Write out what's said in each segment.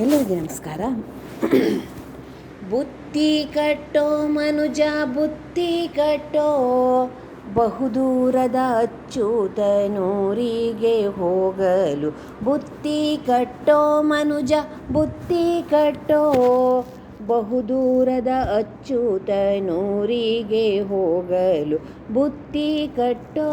ಎಲ್ಲರಿಗೆ ನಮಸ್ಕಾರ. ಬುತ್ತಿ ಕಟ್ಟೋ ಮನುಜ, ಬುತ್ತಿ ಕಟ್ಟೋ ಬಹುದೂರದ ಅಚ್ಚೂತನೂರಿಗೆ ಹೋಗಲು ಬುತ್ತಿ ಕಟ್ಟೋ ಮನುಜ, ಬುತ್ತಿ ಕಟ್ಟೋ ಬಹುದೂರದ ಅಚ್ಚೂತನೂರಿಗೆ ಹೋಗಲು ಬುತ್ತಿ ಕಟ್ಟೋ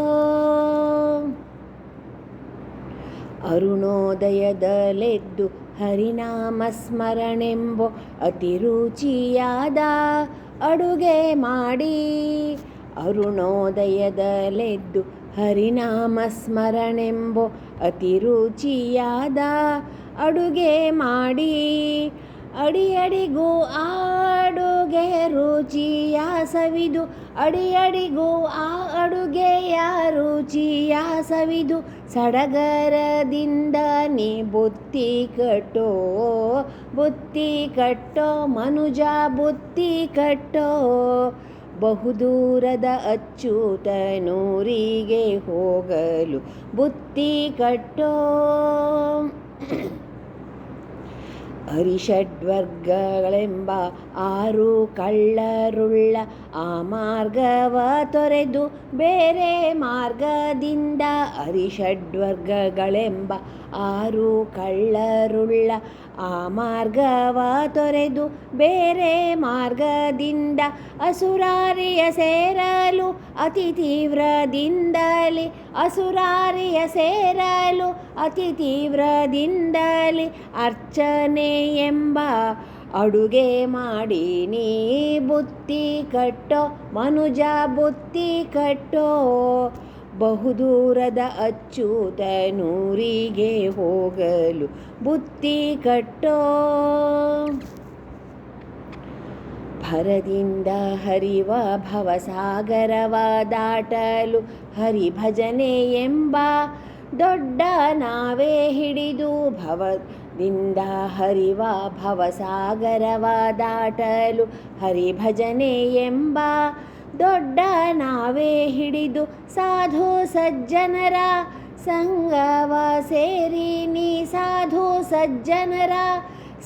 ಅರುಣೋದಯದಲೆದ್ದು ಹರಿನಾಮ ಸ್ಮರಣೆಂಬೋ ಅತಿ ರುಚಿಯಾದ ಅಡುಗೆ ಮಾಡಿ. ಅರುಣೋದಯದಲೆದ್ದು ಹರಿನಾಮ ಸ್ಮರಣೆಂಬೋ ಅತಿ ರುಚಿಯಾದ ಅಡುಗೆ ಮಾಡಿ. ಅಡಿಯಡಿಗೂ ಆಡುಗೆ ರುಚಿಯ ಸವಿದು ಅಡಿಯಡಿಗೂ ಆ ಅಡುಗೆಯ ರುಚಿಯ ಸವಿದು ಸಡಗರದಿಂದ ನೀ ಬುತ್ತಿ ಕಟ್ಟೋ ಬುತ್ತಿ ಕಟ್ಟೋ, ಮನುಜ ಬುತ್ತಿ ಕಟ್ಟೋ. ಬಹುದೂರದ ಅಚ್ಚೂತನೂರಿಗೆ ಹೋಗಲು ಬುತ್ತಿ ಕಟ್ಟೋ. ಅರಿಷಡ್ವರ್ಗಗಳೆಂಬ ಆರು ಕಳ್ಳರುಳ್ಳ ಆ ಮಾರ್ಗವ ತೊರೆದು ಬೇರೆ ಮಾರ್ಗದಿಂದ ಹರಿಷಡ್ವರ್ಗಗಳೆಂಬ ಆರು ಕಳ್ಳರುಳ್ಳ ಆ ಮಾರ್ಗವ ತೊರೆದು ಬೇರೆ ಮಾರ್ಗದಿಂದ ಅಸುರಾರಿಯ ಸೇರಲು ಅತಿ ತೀವ್ರದಿಂದಲೇ ಅಸುರಾರಿಯ ಸೇರಲು ಅತಿ ತೀವ್ರದಿಂದಲೇ ಅರ್ಚನೆ ಎಂಬ ಅಡುಗೆ ಮಾಡಿ, ನೀ ಬುತ್ತಿ ಕಟ್ಟೋ, ಮನುಜ ಬುತ್ತಿ ಕಟ್ಟೋ, ಬಹುದೂರದ ಅಚ್ಚೂತನೂರಿಗೆ ಹೋಗಲು ಬುತ್ತಿ ಕಟ್ಟೋ. ಭರದಿಂದ ಹರಿವ ಭವಸಾಗರವ ದಾಟಲು ಹರಿಭಜನೆ ಎಂಬ ದೊಡ್ಡ ನಾವೇ ಹಿಡಿದು ಭವದಿಂದ ಹರಿವ ಭವಸಾಗರವ ದಾಟಲು ಹರಿಭಜನೆ ಎಂಬ ದೊಡ್ಡ ನಾವೇ ಹಿಡಿದು ಸಾಧು ಸಜ್ಜನರ ಸಂಗವ ಸೇರಿ ನೀ ಸಾಧು ಸಜ್ಜನರ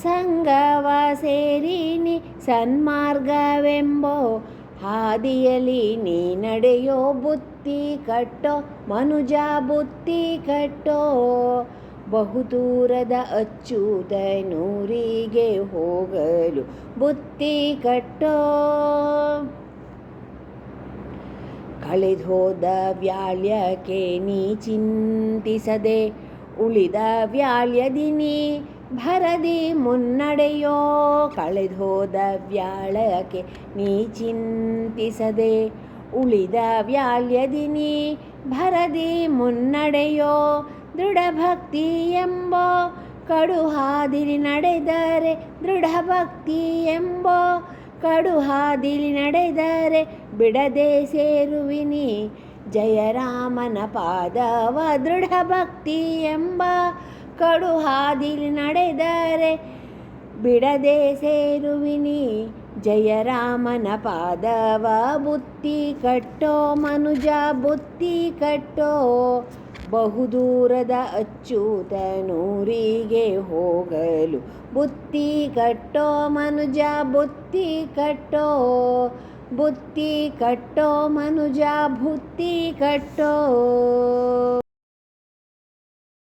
ಸಂಗವ ಸೇರಿ ನೀ ಸನ್ಮಾರ್ಗವೆಂಬೋ ಹಾದಿಯಲಿ ನೀ ನಡೆಯೋ ಬುತ್ತಿ ಕಟ್ಟೋ, ಮನುಜ ಬುತ್ತಿ ಕಟ್ಟೋ. ಬಹುದೂರದ ಅಚ್ಚೂತನೂರಿಗೆ ಹೋಗಲು ಬುತ್ತಿ ಕಟ್ಟೋ. ಕಳೆದೋದ ವ್ಯಾಳ್ಯಕ್ಕೆ ನೀ ಚಿಂತಿಸದೆ, ಉಳಿದ ವ್ಯಾಳ್ಯದಿ ನೀ ಭರದಿ ಮುನ್ನಡೆಯೋ ಕಳೆದೋದ ವ್ಯಾಳಕ್ಕೆ ನೀ ಚಿಂತಿಸದೆ ಉಳಿದ ವ್ಯಾಳ್ಯದಿ ನೀ ಭರದಿ ಮುನ್ನಡೆಯೋ ದೃಢಭಕ್ತಿ ಎಂಬೋ ಕಡು ಹಾದಿಲಿ ನಡೆದರೆ ದೃಢಭಕ್ತಿ ಎಂಬೋ ಕಡು ಹಾದಿಲಿ ನಡೆದರೆ ಬಿಡದೆ ಸೇರುವಿನಿ ಜಯರಾಮನ ಪಾದವ ದೃಢ ಭಕ್ತಿ ಎಂಬ ಕಡು ಹಾದಿಲಿ ನಡೆದರೆ ಬಿಡದೆ ಸೇರುವಿನಿ. ಜಯರಾಮನ ಪಾದವ ಬುತ್ತಿ ಕಟ್ಟೋ ಮನುಜ ಬುತ್ತಿ ಕಟ್ಟೋ ಬಹುದೂರದ ಅಚ್ಚೂತನೂರಿಗೆ ಹೋಗಲು ಬುತ್ತಿ ಕಟ್ಟೋ ಮನುಜ ಬುತ್ತಿ ಕಟ್ಟೋ ಬುತ್ತಿ ಕಟ್ಟೋ ಮನುಜ ಬುತ್ತಿ ಕಟ್ಟೋ